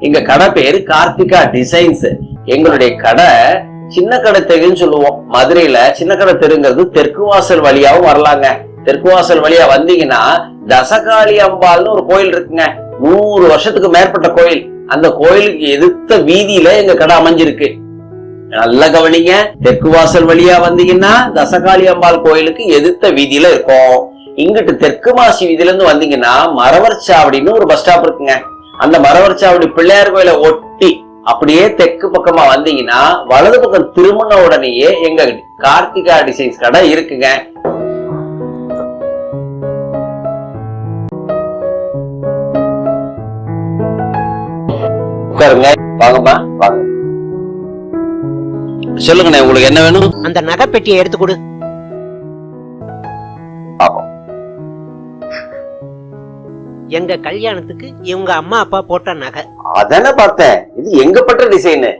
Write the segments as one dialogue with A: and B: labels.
A: எங்க கடை பேரு கார்த்திகா டிசைன்ஸ் எங்களுடைய கடை சின்ன கடை தெருன்னு சொல்லுவோம். மதுரையில சின்ன கடை தெருங்கிறது தெற்கு வாசல் வழியாவும் வரலாங்க. தெற்கு வாசல் வழியா வந்தீங்கன்னா தசகாளி அம்பாள்னு ஒரு கோயில் இருக்குங்க. நூறு வருஷத்துக்கு மேற்பட்ட கோயில். அந்த கோயிலுக்கு எதிர்த்த வீதியில எங்க கடை அமைஞ்சிருக்கு. நல்ல கவனிங்க. தெற்கு வாசல் வழியா வந்தீங்கன்னா தசகாளி அம்பாள் கோயிலுக்கு எதிர்த்த வீதியில இருக்கும். இங்கிட்டு தெற்கு மாசி வீதியில இருந்து வந்தீங்கன்னா மரவர் சாவடின்னு ஒரு பஸ் ஸ்டாப் இருக்குங்க. அந்த மரவரச்சாவடி பிள்ளையார் கோயில ஒட்டி அப்படியே தெற்கு பக்கமா வந்தீங்கன்னா வலது பக்கம் திரும்பின உடனேயே எங்க கார்த்திகா டிசைன்ஸ் கடை இருக்குங்க. உட்காருங்க. வாங்கம்மா வாங்க. சொல்லுங்கண்ணே உங்களுக்கு என்ன வேணும்?
B: அந்த நகை பெட்டியை எடுத்து கொடு. எங்க கல்யாணத்துக்கு இவங்க அம்மா அப்பா போட்ட நகை.
A: அதானே பார்த்தேன்? இது எங்க பட்ட டிசைனு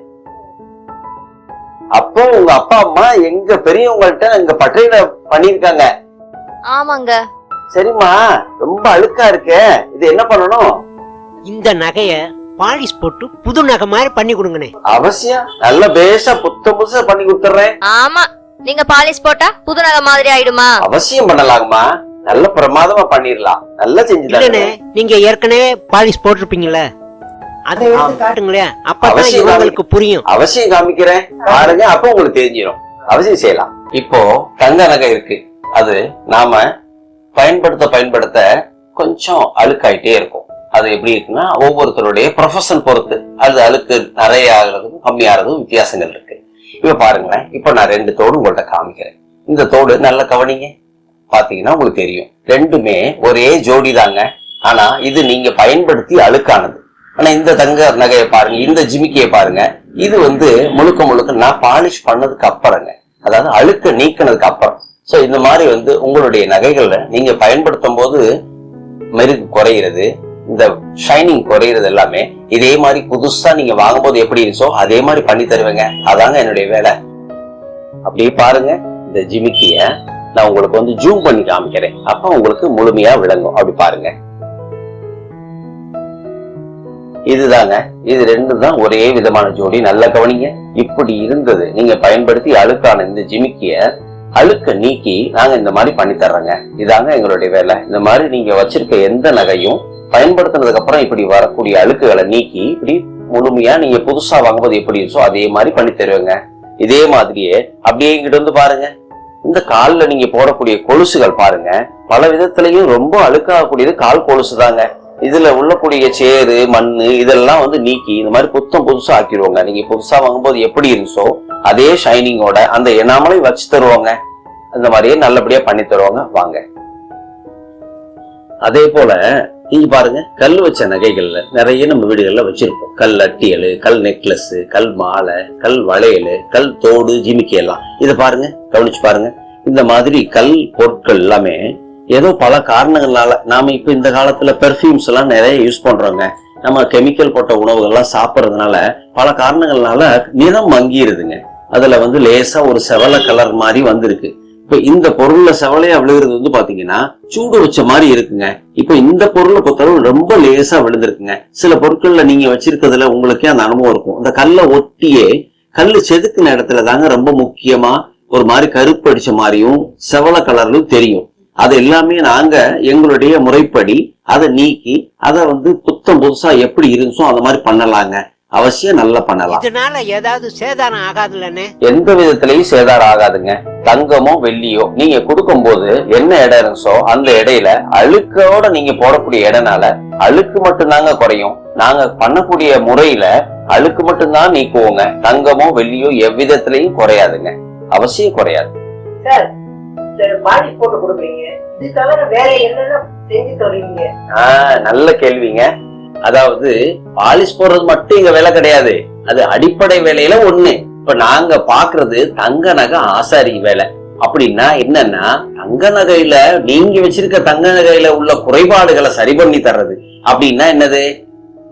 A: அப்போ உங்க அப்பா அம்மா எங்க பெரியவங்கள்ட்ட எங்க பட்டையில பண்ணிருக்காங்க
C: ஆமாங்க.
A: சரிம்மா ரொம்ப அழுக்கா இருக்கே. இது என்ன பண்ணணும்?
B: இந்த நகைய பாலிஷ் போட்டு புது நகை மாதிரி பண்ணி கொடுங்கண்ணே.
A: அவசியம். நல்ல பேஷா புத்த புதுசா பண்ணி கொடுத்துறேன்
C: ஆமா. நீங்க பாலிஷ் போட்டா புது நகை மாதிரி ஆயிடுமா?
A: அவசியம் பண்ணலாங்கம்மா. நல்ல பிரமாதமா பண்ணிடலாம். நல்லா செஞ்சு
B: இல்லண்ணே
A: தரேன்
B: நீங்க ஏற்கனவே பாலிஷ் போட்டிருப்பீங்கல்ல? அதை எடுத்து காட்டுங்களேன் அப்பதான்
A: அவசியம்
B: இவங்களுக்கு புரியும்.
A: அவசியம் காமிக்கிறேன். பாருங்க அப்ப உங்களுக்கு தெரிஞ்சிடும் அவசியம் செய்யலாம். இப்போ தங்க நகை இருக்கு. அது நாம பயன்படுத்த பயன்படுத்த கொஞ்சம் அழுக்காயிட்டே இருக்கும். அது எப்படி இருக்குன்னா ஒவ்வொருத்தருடைய ப்ரொஃபஷன் பொறுத்து. அது அழுக்கு நிறைய ஆகிறதுக்கும் கம்மி ஆகிறதுக்கும் வித்தியாசங்கள் இருக்கு. இப்ப பாருங்களேன் இப்ப நான் ரெண்டு தோடு உங்கள்ட்ட காமிக்கிறேன். இந்த தோடு நல்ல கவனிங்க. பாத்தீங்கன்னா உங்களுக்கு தெரியும். ரெண்டுமே ஒரே ஜோடி தாங்க. ஆனா இது நீங்க பயன்படுத்தி அழுக்கானது. ஆனா இந்த தங்க நகையை பாருங்க இந்த ஜிமிக்கியை பாருங்க. இது வந்து முழுக்க முழுக்க நான் பாலிஷ் பண்ணதுக்கு அப்புறங்க. அதாவது அழுக்க நீக்கினதுக்கு அப்புறம். சோ இந்த மாதிரி வந்து உங்களுடைய நகைகள்ல நீங்க பயன்படுத்தும் போது மெருகு குறையிறது இந்த ஷைனிங் குறையிறது எல்லாமே இதே மாதிரி புதுசா நீங்க வாங்கும்போது எப்படி இருந்துச்சோ அதே மாதிரி பண்ணி தருவேங்க. அதாங்க என்னுடைய வேலை. அப்படியே பாருங்க இந்த ஜிமிக்கிய. நான் உங்களுக்கு வந்து ஜூம் பண்ணி காமிக்கிறேன். அப்ப உங்களுக்கு முழுமையா விளங்கும். அப்படி பாருங்க. இதுதாங்க இது ரெண்டும் தான் ஒரே விதமான ஜோடி. நல்ல கவனிங்க. இப்படி இருந்தது. நீங்க பயன்படுத்தி அழுக்கான இந்த ஜிமிக்கிய அழுக்க நீக்கி நாங்க இந்த மாதிரி பண்ணி தர்றோங்க. இதாங்க எங்களுடைய வேலை. இந்த மாதிரி நீங்க வச்சிருக்க எந்த நகையும் பயன்படுத்தினதுக்கு அப்புறம் இப்படி வரக்கூடிய அழுக்குகளை நீக்கி இப்படி முழுமையா நீங்க புதுசா வாங்கும்போது எப்படி இருந்தோ அதே மாதிரி பண்ணி தருவேங்க. இதே மாதிரியே அப்படியே இங்கிட்டு வந்து பாருங்க. இந்த காலில் நீங்க போடக்கூடிய கொலுசுகள் பாருங்க. பல விதத்திலையும் ரொம்ப அழுக்காகக்கூடியது கால் கொலுசு தாங்க. இதுல உள்ளக்கூடிய சேரு மண்ணு இதெல்லாம் வந்து நீக்கி இந்த மாதிரி புத்தம் புதுசா ஆக்கிடுவாங்க. நீங்க புதுசா வாங்கும்போது எப்படி இருந்துச்சோ அதே ஷைனிங்கோட அந்த எனாமலையும் வச்சு தருவாங்க. அந்த மாதிரியே நல்லபடியா பண்ணி தருவாங்க. வாங்க. அதே போல இங்க பாருங்க கல் வச்ச நகைகள்ல நிறைய நம்ம வீடுகள்ல வச்சிருப்போம். கல் அட்டியல் கல் நெக்லஸ் கல் மாலை கல் வளையல் கல் தோடு ஜிமிக்கி எல்லாம். இதை பாருங்க கவனிச்சு பாருங்க. இந்த மாதிரி கல் பொருட்கள் எல்லாமே ஏதோ பல காரணங்களால நாம இப்ப இந்த காலத்துல பெர்ஃபியூம்ஸ் எல்லாம் நிறைய யூஸ் பண்றோங்க. நம்ம கெமிக்கல் போட்ட உணவுகள்லாம் சாப்பிட்றதுனால பல காரணங்கள்னால நிறம் மங்கிருதுங்க. அதுல வந்து லேசா ஒரு செவல கலர் மாதிரி வந்திருக்கு. இப்ப இந்த பொருள்ல செவலையா விழுகிறது வந்து பாத்தீங்கன்னா சூடு வச்ச மாதிரி இருக்குங்க. இப்ப இந்த பொருளை பொறுத்தளவு ரொம்ப லேசா விழுந்திருக்குங்க. சில பொருட்கள்ல நீங்க வச்சிருக்கிறதுல உங்களுக்கே அந்த அனுபவம் இருக்கும். இந்த கல்லை ஒட்டியே கல்லு செதுக்குன இடத்துல தாங்க ரொம்ப முக்கியமா ஒரு மாதிரி கருப்பு அடிச்ச மாதிரியும் செவல கலர்லும் தெரியும். அது எல்லாமே நாங்க எங்களுடைய முறைப்படி அதை நீக்கி அதை வந்து புத்தம் புதுசா எப்படி இருந்துச்சோ அந்த மாதிரி பண்ணலாங்க. அவசியம் நல்லா பண்ணலாம்.
B: இதனால ஏதாவது சேதாரம் ஆகாதுல்லண்ணே.
A: எந்த விதத்திலையும் சேதாரம் ஆகாதுங்க. தங்கமோ வெள்ளியோ நீங்க கொடுக்கும்போது என்ன இடம் இருந்துச்சோ அந்த இடையில அழுக்கோட நீங்க போடக்கூடிய இடனால அழுக்கு மட்டும்தாங்க குறையும். நாங்க பண்ணக்கூடிய முறையில அழுக்கு மட்டும்தான் நீக்குவோங்க. தங்கமோ வெள்ளியோ எவ்விதத்திலையும் குறையாதுங்க. அவசியம் குறையாது.
D: சார் சார் பாலிஷ் போட்டு கொடுக்குறீங்க. இது தவிர வேற என்னென்ன செஞ்சு தருவீங்க
A: ஆஹ் நல்ல கேள்விங்க. அதாவது பாலிஷ் போடுறது மட்டும் இங்க வேலை கிடையாது. அது அடிப்படை வேலையில ஒண்ணு. இப்ப நாங்க பாக்குறது தங்க நகை ஆசாரி வேலை. அப்படின்னா என்னன்னா தங்க நகையில நீங்க வச்சிருக்க தங்க நகையில உள்ள குறைபாடுகளை சரி பண்ணி தர்றது. அப்படின்னா என்னது?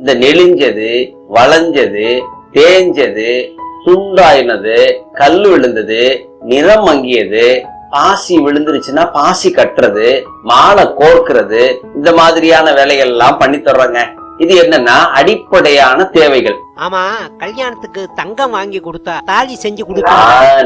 A: இந்த நெளிஞ்சது வளைஞ்சது தேஞ்சது துண்டாயினது கல் விழுந்தது நிறம் மங்கியது பாசி விழுந்துருச்சுன்னா பாசி கட்டுறது மாலை கோர்க்கிறது இந்த மாதிரியான வேலைகள் எல்லாம் பண்ணி தர்றாங்க. இது என்னன்னா அடிப்படையான தேவைகள்.
B: ஆமா கல்யாணத்துக்கு தங்கம் வாங்கி கொடுத்தா தாலி செஞ்சு கொடுத்தா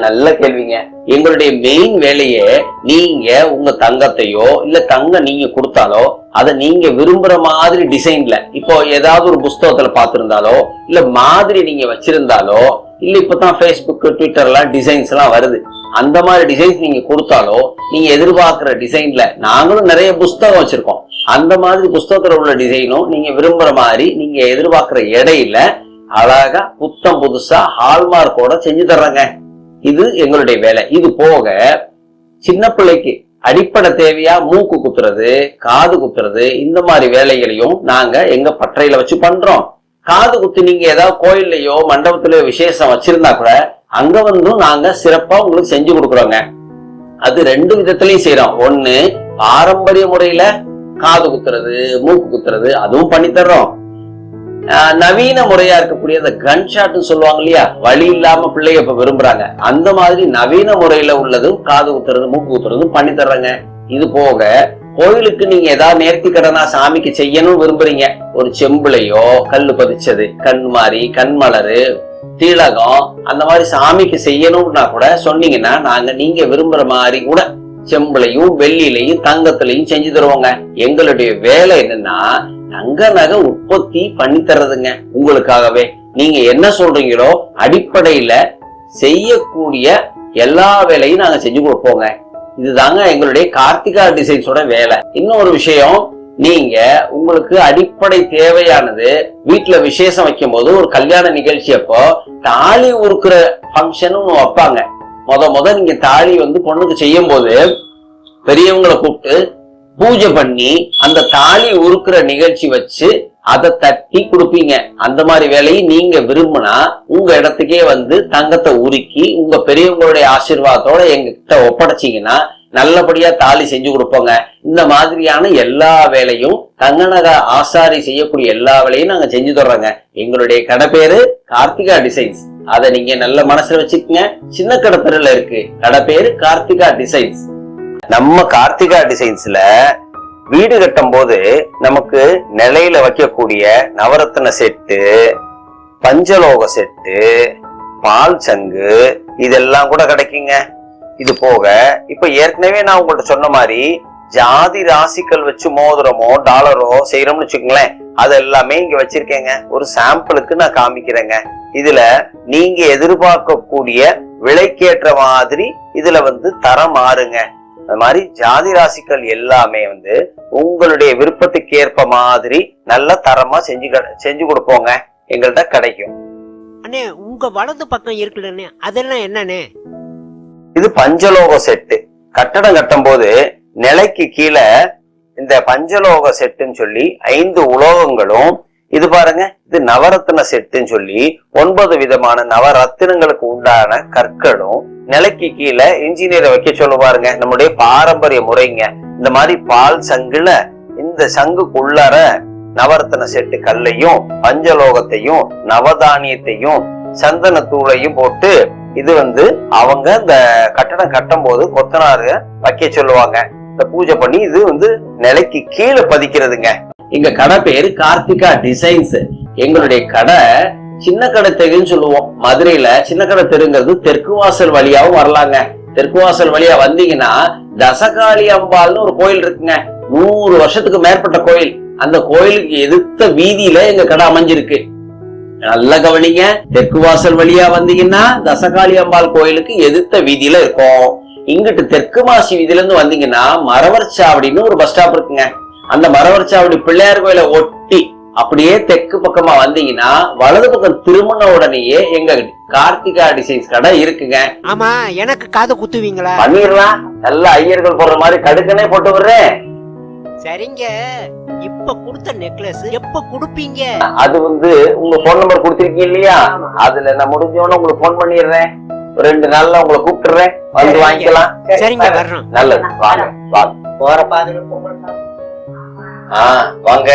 A: நல்ல கேள்விங்க. எங்களுடைய மெயின் வேலையே நீங்க உங்க தங்கத்தையோ இல்ல தங்கம் நீங்க கொடுத்தாலோ அதை நீங்க விரும்புற மாதிரி டிசைன்ல இப்போ ஏதாவது ஒரு புஸ்தகத்துல பார்த்திருந்தாலோ இல்ல மாதிரி நீங்க வச்சிருந்தாலோ இல்ல இப்பதான் ஃபேஸ்புக் ட்விட்டர்லாம் டிசைன்ஸ் எல்லாம் வருது. அந்த மாதிரி டிசைன்ஸ் நீங்க கொடுத்தாலோ நீங்க எதிர்பார்க்கிற டிசைன்ல நாங்களும் நிறைய புஸ்தகம் வச்சிருக்கோம். அந்த மாதிரி புஸ்தகத்துல உள்ள டிசைனும் நீங்க விரும்புற மாதிரி நீங்க எதிர்பார்க்கிற எடையில அழகா புத்தம் புதுசா ஹால்மார்க்கோட செஞ்சு தர்றாங்க. இது எங்களுடைய வேலை. இது போக சின்ன பிள்ளைக்கு அடிப்படை தேவையா மூக்கு குத்துறது காது குத்துறது இந்த மாதிரி வேலைகளையும் நாங்க எங்க பற்றையில வச்சு பண்றோம். காது குத்து நீங்க ஏதாவது கோயில்லையோ மண்டபத்திலயோ விசேஷம் வச்சிருந்தா கூட அங்க வந்தும் நாங்க சிறப்பா உங்களுக்கு செஞ்சு கொடுக்குறோங்க. அது ரெண்டு விதத்திலையும் செய்யறோம். ஒண்ணு பாரம்பரிய முறையில காது குத்துறது மூக்கு குத்துறது அதுவும் பண்ணி தர்றோம். ஆஹ் நவீன முறையா இருக்கக்கூடிய அந்த கன் ஷாட்னு சொல்லுவாங்க இல்லையா? வழி இல்லாம பிள்ளைய இப்ப விரும்புறாங்க. அந்த மாதிரி நவீன முறையில உள்ளதும் காது குத்துறது மூக்கு குத்துறதும் பண்ணி தர்றாங்க. இது போக கோயிலுக்கு நீங்க ஏதாவது நேர்த்தி கடனா சாமிக்கு செய்யணும் விரும்புறீங்க. ஒரு செம்புலையோ கல்லு பதிச்சது கண் மாதிரி கண் மலரு தீலகம் அந்த மாதிரி சாமிக்கு செய்யணும்னா கூட சொன்னீங்கன்னா நாங்க நீங்க விரும்புற மாதிரி கூட செம்புலையும் வெள்ளிலையும் தங்கத்திலையும் செஞ்சு தருவோங்க. எங்களுடைய வேலை என்னன்னா தங்க நகை உற்பத்தி பண்ணி தர்றதுங்க. உங்களுக்காகவே. நீங்க என்ன சொல்றீங்களோ அடிப்படையில செய்யக்கூடிய எல்லா வேலையும் நாங்க செஞ்சு கொடுப்போங்க. இதுதாங்க எங்களுடைய கார்த்திகா டிசைன்ஸோட வேலை. இன்னொரு விஷயம் நீங்க உங்களுக்கு அடிப்படை தேவையானது வீட்டுல விசேஷம் வைக்கும் போது ஒரு கல்யாண நிகழ்ச்சி அப்போ தாலி உருக்குற ஃபங்க்ஷன் வைப்பாங்க. முத மொத நீங்க தாலி வந்து பொண்ணுக்கு செய்யும் போது பெரியவங்களை கூப்பிட்டு பூஜை பண்ணி அந்த தாலி உருக்குற நிகழ்ச்சி வச்சு அதை தட்டி கொடுப்பீங்க. அந்த மாதிரி வேலையை நீங்க விரும்பினா உங்க இடத்துக்கே வந்து தங்கத்தை உருக்கி உங்க பெரியவங்களுடைய ஆசீர்வாதத்தோட எங்க கிட்ட ஒப்படைச்சீங்கன்னா நல்லபடியா தாலி செஞ்சு கொடுப்போங்க. இந்த மாதிரியான எல்லா வேலையும் தங்கநக ஆசாரி செய்யக்கூடிய எல்லா வேலையும் நாங்க செஞ்சு தர்றோங்க. எங்களுடைய கடை பேரு கார்த்திகா டிசைன்ஸ். அதை நீங்க நல்ல மனசுல வச்சுக்கோங்க. சின்ன கடை இருக்கு. கடை பேரு கார்த்திகா டிசைன்ஸ் நம்ம கார்த்திகா டிசைன்ஸ்ல வீடு கட்டும் போது நமக்கு நிலையில வைக்கக்கூடிய நவரத்ன செட்டு பஞ்சலோக செட்டு பால் சங்கு இதெல்லாம் கூட கிடைக்குங்க. இது போக இப்ப ஏற்கனவே நான் உங்கள்கிட்ட சொன்ன மாதிரி ஜாதி ராசிக்கள் வச்சு மோதிரமோ டாலரோ செய்யறோம்னு வச்சுக்கோங்களேன். அது எல்லாமே இங்க வச்சிருக்கேங்க. ஒரு சாம்பிளுக்கு நான் காமிக்கிறேங்க. இதுல நீங்க எதிர்பார்க்கக்கூடிய விலைக்கேற்ற மாதிரி இதுல வந்து தரம் மாறுங்க. அது மாதிரி ஜாதி ராசிகள் எல்லாமே வந்து உங்களுடைய விருப்பத்துக்கு ஏற்ப மாதிரி நல்ல தரமா செஞ்சு செஞ்சு கொடுப்போங்க. எங்கள்கிட்ட கிடைக்கும்.
B: அண்ணே உங்க வலது பக்கம் இருக்குல்லண்ணே அதெல்லாம் என்னண்ணே?
A: இது பஞ்சலோக செட்டு. கட்டடம் கட்டும் போது நிலைக்கு கீழே இந்த பஞ்சலோக செட்டுன்னு சொல்லி ஐந்து உலோகங்களும் இது பாருங்க இது நவரத்ன செட்டுன்னு சொல்லி ஒன்பது விதமான நவரத்தினங்களுக்கு உண்டான கற்களும் நிலைக்கு கீழே இன்ஜினியரை வைக்க சொல்ல பாருங்க. நம்முடைய பாரம்பரிய முறைங்க. இந்த மாதிரி பால் சங்குல இந்த சங்குக்குள்ளார நவரத்ன செட்டு கல்லையும் பஞ்சலோகத்தையும் நவதானியத்தையும் சந்தனத்தூளையும் போட்டு இது வந்து அவங்க இந்த கட்டடம் கட்டும் போது கொத்தனாரு வைக்க சொல்லுவாங்க. இந்த பூஜை பண்ணி இது வந்து நிலைக்கு கீழே பதிக்கிறதுங்க. எங்க கடை பேரு கார்த்திகா டிசைன்ஸ் எங்களுடைய கடை சின்ன கடை தெருன்னு சொல்லுவோம். மதுரையில சின்ன கடை தெருங்கிறது தெற்கு வாசல் வழியாவும் வரலாங்க. தெற்கு வாசல் வழியா வந்தீங்கன்னா தசகாளி அம்பாள்னு ஒரு கோயில் இருக்குங்க. நூறு வருஷத்துக்கு மேற்பட்ட கோயில். அந்த கோயிலுக்கு எதிர்த்த வீதியில எங்க கடை அமைஞ்சிருக்கு. நல்ல கவனிங்க. தெற்கு வாசல் வழியா வந்தீங்கன்னா தசகாளி அம்பாள் கோயிலுக்கு எதிர்த்த வீதியில இருக்கும். இங்கிட்டு தெற்கு மாசி வீதியில இருந்து வந்தீங்கன்னா மரவர் சாவடின்னு ஒரு பஸ் ஸ்டாப் இருக்குங்க. அந்த மரவர் சாவடி பிள்ளையார் கோயிலை ஒட்டி அப்படியே தெற்கு பக்கமா வந்தீங்கன்னா வலது பக்கம் திரும்பின உடனேயே எங்க கார்த்திகா டிசைன்ஸ் கடை இருக்குங்க.
B: ஆமா எனக்கு காது குத்துவீங்களா?
A: பண்ணிடலாம். நல்ல ஐயர்கள் போடுற மாதிரி கடுக்கனே போட்டு விடுறேன்.
B: சரிங்க. இப்ப கொடுத்த நெக்லஸ் எப்ப கொடுப்பீங்க?
A: அது வந்து உங்க போன் நம்பர் கொடுத்திருக்கீங்க இல்லையா? அதுல நான் முடிஞ்சோன்னு உங்களுக்கு போன் பண்ணிடுறேன். ரெண்டு நாள்ல உங்களை கூப்பிட்டுறேன். வந்து. வாங்கிக்கலாம்.
B: சரிங்க வர்றோம்.
A: நல்லது. வாங்க வாங்க.
D: போற பாதையில
A: ஆ வாங்க.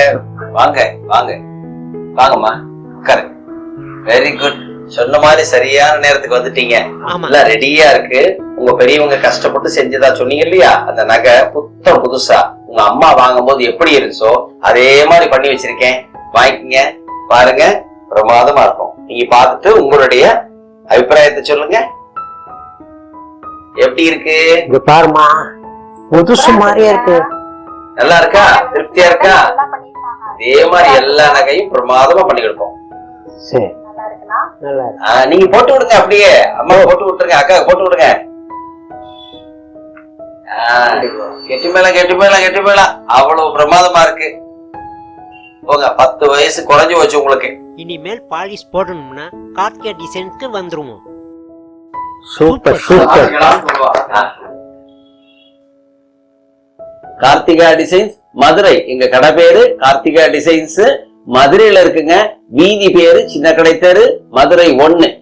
A: வாங்க வாங்க. வாங்கம்மா உட்காரு. வெரி குட் சொன்ன மாதிரி சரியான நேரத்துக்கு வந்துட்டீங்க. எல்லாம் ரெடியா இருக்கு. உங்க பெரியவங்க கஷ்டப்பட்டு செஞ்சதா சொன்னீங்க இல்லையா? அந்த நகை புத்தம் புதுசா. உங்க அம்மா வாங்கும்போது எப்படி இருந்துச்சோ அதே மாதிரி பண்ணி வச்சிருக்கேன். வாங்கிக்கங்க. பாருங்க பிரமாதமா இருக்கும். நீங்க பார்த்துட்டு உங்களுடைய அபிப்பிராயத்தை சொல்லுங்க. எப்படி இருக்கு?
B: பாருமா புதுசு மாதிரியே இருக்கு.
A: நல்லா இருக்கா? திருப்தியா இருக்கா? இதே மாதிரி எல்லா நகையும் பிரமாதமா பண்ணி கொடுப்போம்.
B: சரி. நல்லா இருக்கு.
A: ஆ, நீங்க போட்டு விடுங்க அப்படியே. அம்மா போட்டு விட்டுருங்க அக்கா போட்டு விடுங்க. கெட்டி மேளம் கெட்டி மேளம் கெட்டி மேளம் அவ்வளவு பிரமாதமா இருக்கு. போங்க பத்து வயசு குறைஞ்சு வச்சு உங்களுக்கு.
B: இனிமேல் பாலிஷ் போடணும்னா கார்த்திகா டிசைனுக்கு வந்துருவோம்.
E: Super super.
A: Karthika designs Madurai. எங்க கடை பேரு கார்த்திகா டிசைன்ஸ் மதுரையில இருக்குங்க. வீதி பேரு சின்ன கடை தெரு மதுரை ஒன்னு.